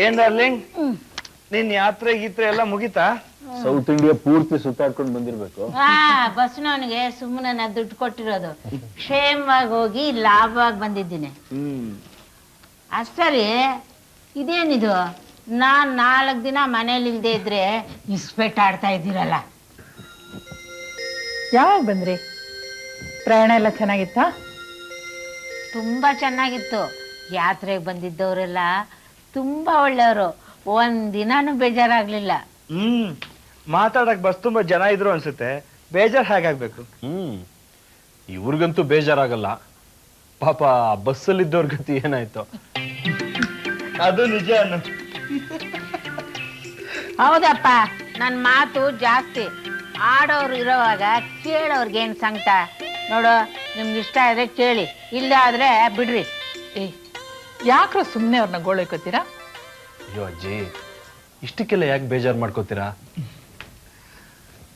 ಏನ್ ಡಾರ್ಲಿಂಗ್? ನಿನ್ ಯಾತ್ರೆ ಗೀತ್ರೆ ಎಲ್ಲ ಮುಗಿತಾ? ಸೌತ್ ಇಂಡಿಯಾ ಪೂರ್ತಿ ಸುತ್ತಾಡ್ಕೊಂಡು ಬಂದಿರ್ಬೇಕು. ಆ ಬಸ್ನವನಿಗೆ ಸುಮ್ಮನೆ ನಾ ದುಡ್ಡು ಕೊಟ್ಟಿರೋದು. ಕ್ಷೇಮವಾಗಿ ಹೋಗಿ ಲಾಭವಾಗಿ ಬಂದಿದ್ದೀನಿ. ಹ್ಮ್. ಅಷ್ಟರಿ ಇದೇನಿದು? ನಾನ್ ನಾಲ್ಕು ದಿನ ಮನೇಲಿ ಇಲ್ದೇ ಇದ್ರೆ ಇಸ್ಪೆಟ್ ಆಡ್ತಾ ಇದ್ದೀರಲ್ಲ. ಯಾವಾಗ ಬಂದ್ರಿ? ಪ್ರಯಾಣ ಎಲ್ಲ ಚೆನ್ನಾಗಿತ್ತಾ? ತುಂಬಾ ಚೆನ್ನಾಗಿತ್ತು. ಯಾತ್ರೆಗೆ ಬಂದಿದ್ದವರೆಲ್ಲ ತುಂಬಾ ಒಳ್ಳೆಯವರು. ಒಂದಿನಾನು ಬೇಜಾರಾಗ್ಲಿಲ್ಲ. ಹ್ಮ್. ಮಾತಾಡಕ್ ಬಸ್ ತುಂಬಾ ಜನ ಇದ್ರು ಅನ್ಸುತ್ತೆ. ಬೇಜಾರ್ ಹೇಗಾಗ್ಬೇಕು? ಹ್ಮ್. ಇವ್ರಿಗಂತೂ ಬೇಜಾರಾಗಲ್ಲ. ಪಾಪ ಬಸ್ಸಲ್ಲಿದ್ದವ್ರ ಗತಿ ಏನಾಯ್ತು? ಅದು ನಿಜ ಅನ್ನ ಹೌದಪ್ಪ. ನನ್ನ ಮಾತು ಜಾಸ್ತಿ. ಆಡೋರು ಇರೋವಾಗ ಕೇಳೋರ್ಗೇನು ಸಂಕಟ? ನೋಡು ನಿಮ್ಗೆ ಇಷ್ಟ ಆದ್ರೆ ಕೇಳಿ. ಇಲ್ಲ ಆದ್ರೆ ಬಿಡ್ರಿ. ಏ ಯಾಕ್ರೋ ಸುಮ್ಮನೆ ಅವ್ರನ್ನ ಗೋಳೈಕೋತೀರಾ ಅಯ್ಯೋ ಅಜ್ಜಿ ಇಷ್ಟಕ್ಕೆಲ್ಲ ಯಾಕೆ ಬೇಜಾರು ಮಾಡ್ಕೋತೀರಾ?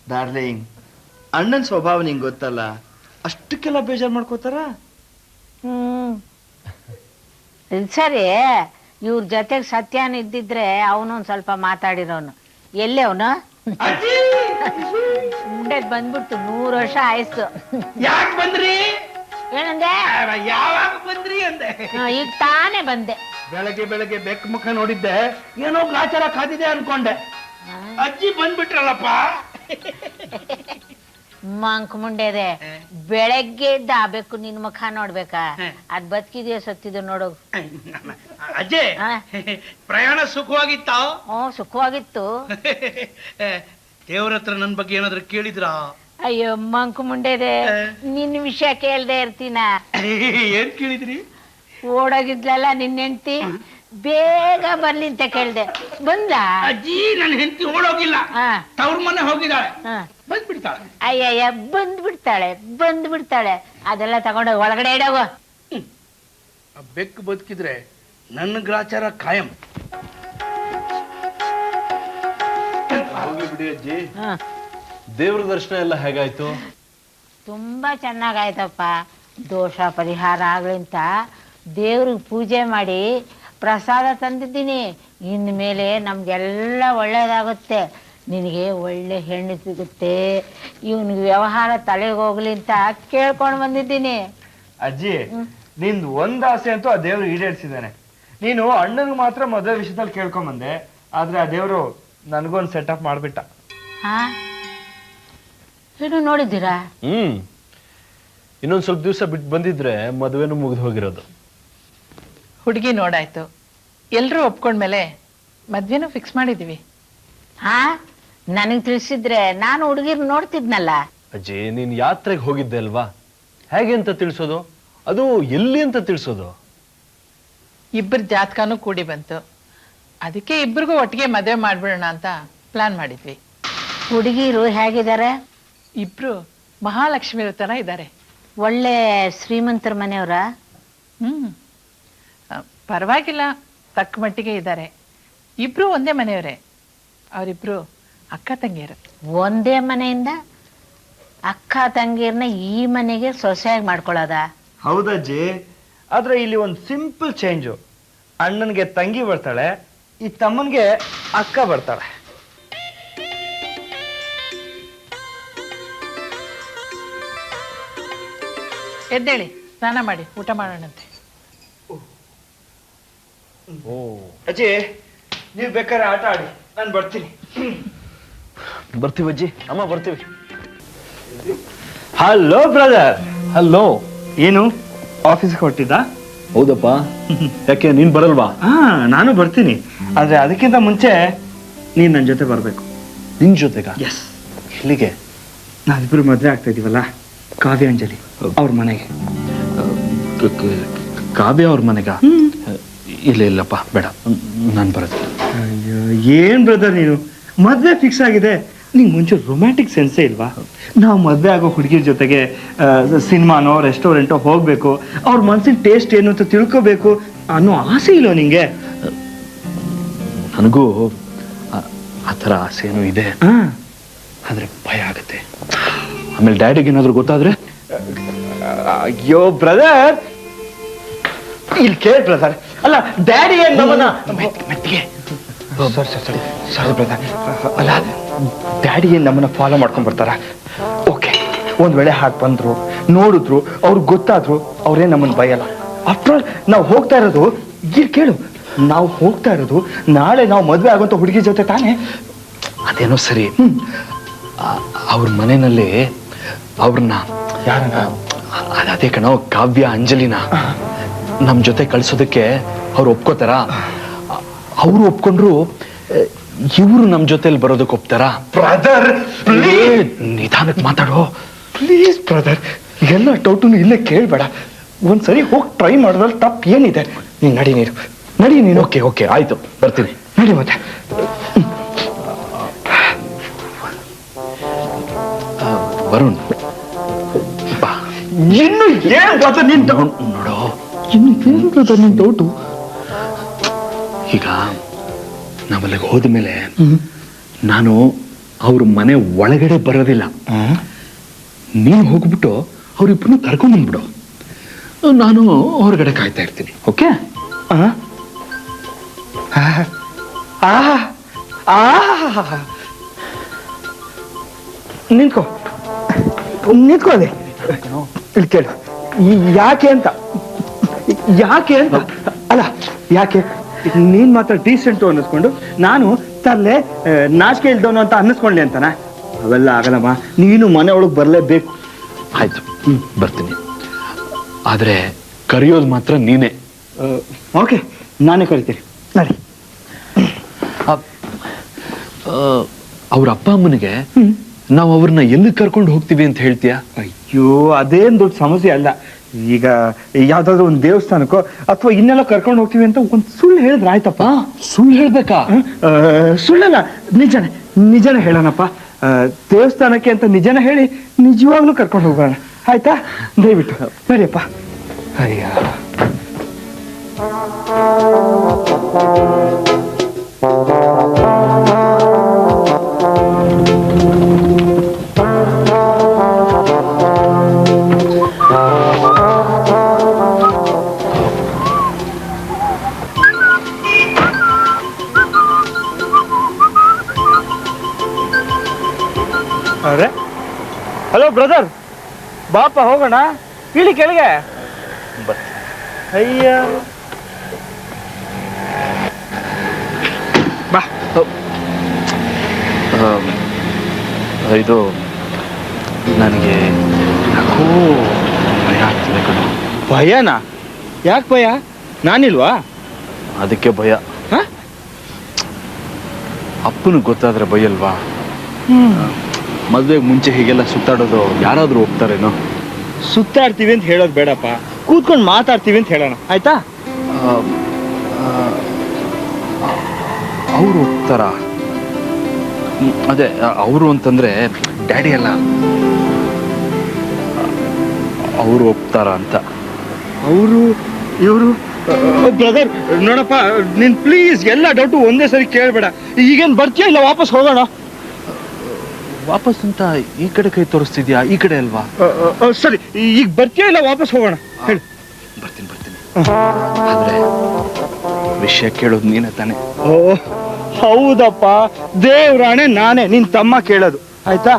ಡಾರ್ಲಿಂಗ್ ಅಣ್ಣನ ಸ್ವಭಾವ ನಿಂಗೆ ಗೊತ್ತಲ್ಲ? ಅಷ್ಟಕ್ಕೆಲ್ಲ ಬೇಜಾರ್ ಮಾಡ್ಕೋತಾರ? ಹ್ಮ್. ಸರಿ ಇವ್ರ ಜೊತೆಗೆ ಸತ್ಯಾನ ಇದ್ದಿದ್ರೆ ಅವನು ಸ್ವಲ್ಪ ಮಾತಾಡಿರೋನು. ಎಲ್ಲಿ ಅವನು? ಮುಂಡೆ ಬಂದ್ಬಿಡ್ತು ನೂರು ವರ್ಷ ಆಯ್ತು. ಯಾಕೆ ಬಂದ್ರಿ? ಏನಂದೆ? ಯಾವಾಗ ಬಂದ್ರಿ ಅಂದೆ? ಈಗ ತಾನೇ ಬಂದೆ. ಬೆಳಗ್ಗೆ ಬೆಳಗ್ಗೆ ಬೆಕ್ಕ ಮುಖ ನೋಡಿದ್ದೆ ಏನೋ ಗ್ರಾಚಾರ ಕಾದಿದೆ ಅನ್ಕೊಂಡೆ. ಅಜ್ಜಿ ಬಂದ್ಬಿಟ್ರಲ್ಲಪ್ಪ. ಮಂಕ್ ಮುಂಡೆದೆ ಬೆಳಗ್ಗೆ ಇದ್ದ ಆ ಬೆಕ್ಕು ನಿನ್ ಮುಖ ನೋಡ್ಬೇಕಾ? ಅದ್ ಬದುಕಿದ್ಯೋ ಸತ್ತಿದ್ಯೋ ನೋಡು. ಅಜ್ಜಿ ಆ? ಪ್ರಯಾಣ ಸುಖವಾಗಿತ್ತ? ಹ್ಞೂ ಸುಖವಾಗಿತ್ತು. ದೇವ್ರ ಹತ್ರ ನನ್ ಬಗ್ಗೆ ಏನಾದ್ರು ಕೇಳಿದ್ರಾ? ಅಯ್ಯೋ ಮಂಕು ಮುಂಡೆದೆ. ನಿನ್ ವಿಷಯ ಕೇಳ್ದೆ ಇರ್ತೀನ. ಏನ್ ಕೇಳಿದ್ರಿ? ಓಡೋಗಿದ್ಲಲ್ಲ ನಿನ್ನ ಹೆಂಡ್ತಿ? ಬೇಗ ಬರ್ಲಿ ಅಂತ ಕೇಳ್ದೆ. ಬಂದ ಅಜ್ಜಿ ನನ್ನ ಹೆಂಡತಿ ಓಡೋಗಿಲ್ಲ. ತವ್ರ ಮನೆ ಹೋಗಿದ್ದಾಳೆ. ಬಂದ್ಬಿಡ್ತಾಳೆ. ಅಯ್ಯಯ್ಯ ಬಂದ್ ಬಿಡ್ತಾಳೆ ಬಂದ್ ಬಿಡ್ತಾಳೆ ಅದೆಲ್ಲ ತಗೊಂಡೋಗ ಒಳಗಡೆ ಇಡವ ಬೆಕ್ಕು ಬದುಕಿದ್ರೆ ನನ್ನ ಗ್ರಾಚಾರ ಕಾಯಂ. ಬಿಡಿ ಅಜ್ಜಿ. ದೇವ್ರ ದರ್ಶನ ಎಲ್ಲ ಹೇಗಾಯ್ತು? ತುಂಬಾ ಚೆನ್ನಾಗಾಯ್ತಪ್ಪ. ದೋಷ ಪರಿಹಾರ ಆಗ್ಲಿ ಅಂತ ದೇವ್ರಿಗೆ ಪೂಜೆ ಮಾಡಿ ಪ್ರಸಾದ ತಂದಿದ್ದೀನಿ. ಇನ್ಮೇಲೆ ನಮ್ಗೆಲ್ಲ ಒಳ್ಳೇದಾಗುತ್ತೆ. ನಿನಗೆ ಒಳ್ಳೆ ಹೆಣ್ಣು ಸಿಗುತ್ತೆ. ಇವನಿಗೆ ವ್ಯವಹಾರ ತಲೆಗೆ ಹೋಗ್ಲಿ ಅಂತ ಕೇಳ್ಕೊಂಡು ಬಂದಿದ್ದೀನಿ. ಅಜ್ಜಿ ನಿಂದು ಒಂದ್ ಆಸೆ ಅಂತೂ ಆ ದೇವ್ರು ಈಡೇರಿಸಿದ್ದಾನೆ. ನೀನು ಅಣ್ಣನಿಗೆ ಮಾತ್ರ ಮದುವೆ ವಿಷಯದಲ್ಲಿ ಕೇಳ್ಕೊಂಬಂದೆ ಆದ್ರೆ ಆ ದೇವ್ರು ಸೆಟ್ ಸೆಟಪ್ ಮಾಡ್ಬಿಟ್ಟ. ಹಾ? ಏನು ನೋಡಿದ್ದೀರಾ? ಹ್ಮ್. ಇನ್ನೊಂದ್ ಸ್ವಲ್ಪ ದಿವಸ ಬಿಟ್ಟು ಬಂದಿದ್ರೆ ಮದುವೆನೂ ಮುಗಿದು ಹೋಗಿರೋದು. ಹುಡುಗಿ ನೋಡಾಯ್ತು. ಎಲ್ಲರೂ ಒಪ್ಕೊಂಡ್ಮೇಲೆ ಮದ್ವೆನೂ ಫಿಕ್ಸ್ ಮಾಡಿದೀವಿ. ಹಾ ನನಗೆ ತಿಳಿಸಿದ್ರೆ ನಾನು ಹುಡುಗಿರ್ ನೋಡ್ತಿದ್ನಲ್ಲ. ಅಜ್ಜಿ ನೀನ್ ಯಾತ್ರೆಗೆ ಹೋಗಿದ್ದೆ ಅಲ್ವಾ? ಹೇಗೆ ಅಂತ ತಿಳಿಸೋದು? ಅದು ಎಲ್ಲಿ ಅಂತ ತಿಳಿಸೋದು? ಇಬ್ಬರ ಜಾತಕನೂ ಕೂಡಿ ಬಂತು. ಅದಕ್ಕೆ ಇಬ್ರಿಗೂ ಒಟ್ಟಿಗೆ ಮದುವೆ ಮಾಡ್ಬಿಡೋಣ ಅಂತ ಪ್ಲಾನ್ ಮಾಡಿದ್ವಿ. ಹುಡುಗಿರು ಹೇಗಿದ್ದಾರೆ? ಇಬ್ರು ಮಹಾಲಕ್ಷ್ಮಿ ತರ ಇದ್ದಾರೆ. ಒಳ್ಳೆ ಶ್ರೀಮಂತರ ಮನೆಯವರ? ಹ್ಮ್. ಪರವಾಗಿಲ್ಲ ತಕ್ಕ ಮಟ್ಟಿಗೆ ಇದ್ದಾರೆ. ಇಬ್ರು ಒಂದೇ ಮನೆಯವರೇ. ಅವರಿಬ್ರು ಅಕ್ಕ ತಂಗಿಯರು. ಒಂದೇ ಮನೆಯಿಂದ ಅಕ್ಕ ತಂಗಿಯರ್ನ ಈ ಮನೆಗೆ ಸೊಸೆಯಾಗಿ ಮಾಡ್ಕೊಳ್ಳೋದ? ಹೌದಜ್ಜಿ. ಆದ್ರೆ ಇಲ್ಲಿ ಒಂದು ಸಿಂಪಲ್ ಚೇಂಜು. ಅಣ್ಣನಿಗೆ ತಂಗಿ ಬರ್ತಾಳೆ ಈ ತಮ್ಮನ್ಗೆ ಅಕ್ಕ ಬರ್ತಾಳೆ. ಎದ್ದೇಳಿ ಸ್ನಾನ ಮಾಡಿ ಊಟ ಮಾಡೋಣಂತೆ. ಓ. ಅಜ್ಜಿ ನೀವು ಬೇಕಾದ್ರೆ ಆಟ ಆಡಿ ನಾನು ಬರ್ತೀನಿ. ಬರ್ತೀವಿ ಅಜ್ಜಿ ಅಮ್ಮ ಬರ್ತೀವಿ. ಹಲೋ ಬ್ರದರ್ ಹಲೋ ಏನು? ಆಫೀಸ್ಗೆ ಹೊಟ್ಟಿದ್ದ ಹೌದಪ್ಪ. ಯಾಕೆ ನೀನ್ ಬರಲ್ವಾ? ಹಾ ನಾನು ಬರ್ತೀನಿ. ಆದ್ರೆ ಅದಕ್ಕಿಂತ ಮುಂಚೆ ನೀನ್ ನನ್ನ ಜೊತೆ ಬರ್ಬೇಕು. ನಿನ್ ಜೊತೆಗ? ಎಸ್ ಇಲ್ಲಿಗೆ ನಾವಿಬ್ರು ಮದ್ವೆ ಆಗ್ತಾ ಇದೀವಲ್ಲ? ಕಾವ್ಯಾಂಜಲಿ ಅವ್ರ ಮನೆಗೆ. ಕಾವ್ಯ ಅವ್ರ ಮನೆಗ? ಇಲ್ಲ ಇಲ್ಲಪ್ಪ ಬೇಡ. ನಾನು ಬರೋದಿಲ್ಲ ಅಯ್ಯೋ ಏನ್ ಬ್ರದರ್ ನೀನು? ಮದ್ವೆ ಫಿಕ್ಸ್ ಆಗಿದೆ. ನಿಂಗೆ ಮುಂಚೆ ರೊಮ್ಯಾಂಟಿಕ್ ಸೆನ್ಸೇ ಇಲ್ವಾ? ನಾವು ಮದುವೆ ಆಗೋ ಹುಡುಗಿರ ಜೊತೆಗೆ ಸಿನಿಮಾನೋ ರೆಸ್ಟೋರೆಂಟೋ ಹೋಗಬೇಕು. ಅವ್ರ ಮನ್ಸಿನ ಟೇಸ್ಟ್ ಏನು ಅಂತ ತಿಳ್ಕೋಬೇಕು ಅನ್ನೋ ಆಸೆ ಇಲ್ಲೋ ನಿಂಗೆ? ನನಗೂ ಆ- ಥರ ಆಸೆ ಏನೋ ಇದೆ ಆದ್ರೆ ಭಯ ಆಗತ್ತೆ. ಆಮೇಲೆ ಡ್ಯಾಡಿಗೆ ಏನಾದ್ರು ಗೊತ್ತಾದ್ರೆ? ಅಯ್ಯೋ ಬ್ರದರ್ ಇಲ್ಲಿ ಕೇಳಿ ಬ್ರದರ್ ಅಲ್ಲ ಡ್ಯಾಡಿ ಏನ್ ನಮ್ಮನ್ನ ಮೆತ್ತಿಗೆ. ಸರ್ ಸರ್ ಸರಿ. ಸರಿ ಬ್ರದರ್ ಅಲ್ಲ ಡ್ಯಾಡಿ ಏನ್ ನಮ್ಮನ್ನ ಫಾಲೋ ಮಾಡ್ಕೊಂಡ್ ಬರ್ತಾರ? ಓಕೆ ಒಂದ್ ವೇಳೆ ಹಾಗೆ ಬಂದ್ರು ನೋಡಿದ್ರು ಅವ್ರಿಗೆ ಗೊತ್ತಾದ್ರು ಅವ್ರೇ ನಮ್ಮನ್ನ ಬಯಲ್ಲ. ಆಫ್ಟರ್ ಆಲ್ ನಾವು ಹೋಗ್ತಾ ಇರೋದು ಇಲ್ಲಿ ಕೇಳು. ನಾವು ಹೋಗ್ತಾ ಇರೋದು ನಾಳೆ ನಾವು ಮದ್ವೆ ಆಗುವಂತ ಹುಡುಗಿ ಜೊತೆ ತಾನೇ? ಅದೇನೋ ಸರಿ. ಅವ್ರ ಮನೆಯಲ್ಲಿ ಅವ್ರನ್ನ. ಯಾರನ್ನ? ಅದ್- ಕಣೋ ಕಾವ್ಯ ಅಂಜಲಿನ. ನಮ್ ಜೊತೆ ಕಳ್ಸೋದಕ್ಕೆ ಅವ್ರು ಒಪ್ಕೋತಾರ? ಅವರು ಒಪ್ಕೊಂಡ್ರು ಇವರು ನಮ್ ಜೊತೆಲಿ ಬರೋದಕ್ಕೆ ಒಪ್ತಾರ? ಬ್ರದರ್ ನಿಧಾನಕ್ಕೆ ಮಾತಾಡೋ. Please brother. ಎಲ್ಲ ಡೌಟು ಇಲ್ಲೇ ಕೇಳ್ಬೇಡ. ಒಂದ್ಸರಿ ಹೋಗಿ ಟ್ರೈ ಮಾಡೋದ್ರಲ್ಲಿ ತಪ್ಪು ಏನಿದೆ? ನೀನು ನಡಿ ನೀನು. ನಡಿ ನೀನು. ಓಕೆ ಓಕೆ ಆಯ್ತು. ಬರ್ತೀನಿ. ನಡಿ ಮತ್ತೆ. ವರುಣ್. ಇನ್ನು ಏನ್ ಬದ ನಿನ್ ಡೌಟ್ ನೋಡ್- ಇನ್ನು ಏನ್ ಬದ ನಿನ್ ಡೌಟು ಈಗ ನಾವಲ್ಲಿಗೆ ಹೋದ್ಮೇಲೆ ನಾನು ಅವ್ರ ಮನೆ ಒಳಗಡೆ ಬರೋದಿಲ್ಲ. ನೀನು ಹೋಗ್ಬಿಟ್ಟು ಅವ್ರಿಬ್ಬರನ್ನ ಕರ್ಕೊಂಡ್ ಬಂದ್ಬಿಡು. ನಾನು ಹೊರಗಡೆ ಕಾಯ್ತಾ ಇರ್ತೀನಿ ಓಕೆ? ನಿಂತ್ಕೋ. ನಿಂತ್ಕೋ ಅಲ್ಲಿ. ಇಲ್ಲಿ ಕೇಳು. ಯಾಕೆ ಅಂತ? ಯಾಕೆ ಅಂತ? ಅಲ್ಲ ಯಾಕೆ? ನೀನ್ ಮಾತ್ರ ಡೀಸೆಂಟು ಅನ್ನಿಸ್ಕೊಂಡು ನಾನು ತರ್ಲೆ ಆ, ನಾಚಿಕೆ ಇಲ್ದವನು ಅಂತ ಅನ್ನಿಸ್ಕೊಂಡೆ ಅಂತನಾ? ಅವೆಲ್ಲ ಆಗಲ್ಲಮ್ಮ. ನೀನು ಮನೆ ಒಳಗೆ ಬರಲೇಬೇಕು. ಆಯ್ತು. ಬರ್ತೀನಿ. ಆದ್ರೆ ಕರೆಯೋದು ಮಾತ್ರ ನೀನೇ. ಓಕೆ ನಾನೇ ಕರಿತೀನಿ. ನಡಿ. ಅವ್ರ ಅಪ್ಪ ಅಮ್ಮನಿಗೆ ನಾವು ಅವ್ರನ್ನ ಎಲ್ಲಿ ಕರ್ಕೊಂಡು ಹೋಗ್ತೀವಿ ಅಂತ ಹೇಳ್ತೀಯಾ? ಅಯ್ಯೋ ಅದೇನು ದೊಡ್ಡ ಸಮಸ್ಯೆ ಅಲ್ಲ. ಈಗ ಯಾವ್ದಾದ್ರು ಒಂದು ದೇವಸ್ಥಾನಕ್ಕೋ ಅಥವಾ ಇನ್ನೆಲ್ಲ ಕರ್ಕೊಂಡು ಹೋಗ್ತೀವಿ ಅಂತ ಒಂದು ಸುಳ್ಳು ಹೇಳಿದ್ರೆ ಆಯ್ತಪ್ಪ. ಸುಳ್ಳು ಹೇಳ್ಬೇಕಾ? ಸುಳ್ಳಲ್ಲ ನಿಜನೇ ನಿಜನೇ ಹೇಳೋಣಪ್ಪ. ದೇವಸ್ಥಾನಕ್ಕೆ ಅಂತ ನಿಜನ ಹೇಳಿ ನಿಜವಾಗ್ಲೂ ಕರ್ಕೊಂಡು ಹೋಗೋಣ. ಆಯ್ತಾ? ದಯವಿಟ್ಟು. ಸರಿಯಪ್ಪ. ಅಯ್ಯ. ಹಲೋ ಬ್ರದರ್ ಬಾಪ ಹೋಗೋಣ. ಇಳಿ ಕೆಳಗೆ. ಅಯ್ಯ. ಬಾ. ಇದು ನನಗೆ ಯಾಕೋ ಭಯ ಆಗ್ತಿದೆ ಕಣೋ. ಭಯನಾ? ಯಾಕೆ ಭಯ? ನಾನಿಲ್ವಾ? ಅದಕ್ಕೆ ಭಯ. ಹ? ಅಪ್ಪನಿಗೆ ಗೊತ್ತಾದ್ರೆ ಭಯಲ್ವಾ ಮದ್ವೆಗೆ ಮುಂಚೆ ಹೀಗೆಲ್ಲ ಸುತ್ತಾಡೋದು ಯಾರಾದರೂ ಹೋಗ್ತಾರೇನೋ ಸುತ್ತಾಡ್ತೀವಿ ಅಂತ ಹೇಳೋದು ಬೇಡಪ್ಪ. ಕೂತ್ಕೊಂಡು ಮಾತಾಡ್ತೀವಿ ಅಂತ ಹೇಳೋಣ. ಆಯ್ತಾ? ಅವರು ಹೋಗ್ತಾರಾ ಅದೇ ಅವರು ಅಂತಂದ್ರೆ ಡ್ಯಾಡಿ ಅಲ್ಲ. ಅವರು ಹೋಗ್ತಾರ ಅಂತ. ಅವರು ಇವರು? ಬ್ರದರ್ ನೋಡಪ್ಪ ನೀನ್ ಪ್ಲೀಸ್ ಎಲ್ಲ ಡೌಟು ಒಂದೇ ಸರಿ ಕೇಳಬೇಡ. ಈಗೇನ್ ಬರ್ತೀಯ ಇಲ್ಲ ವಾಪಸ್ ಹೋಗೋಣ? ವಾಪಸ್ ಅಂತ ಈ ಕಡೆ ಕೈ ತೋರಿಸ್ತಿದ್ಯಾ? ಈ ಕಡೆ ಅಲ್ವಾ? ಸರಿ ಈಗ ಬರ್ತೀಯ ಇಲ್ಲ ವಾಪಸ್ ಹೋಗೋಣ? ಹೇಳಿ. ಬರ್ತೀನಿ ಬರ್ತೀನಿ. ಆದ್ರೆ ವಿಷಯ ಕೇಳೋದು ನೀನೇ ತಾನೆ. ಓ ಹೌದಪ್ಪ. ದೇವ್ರಾಣೆ ನಾನೇ ನಿನ್ ತಮ್ಮ ಕೇಳೋದು. ಆಯ್ತಾ?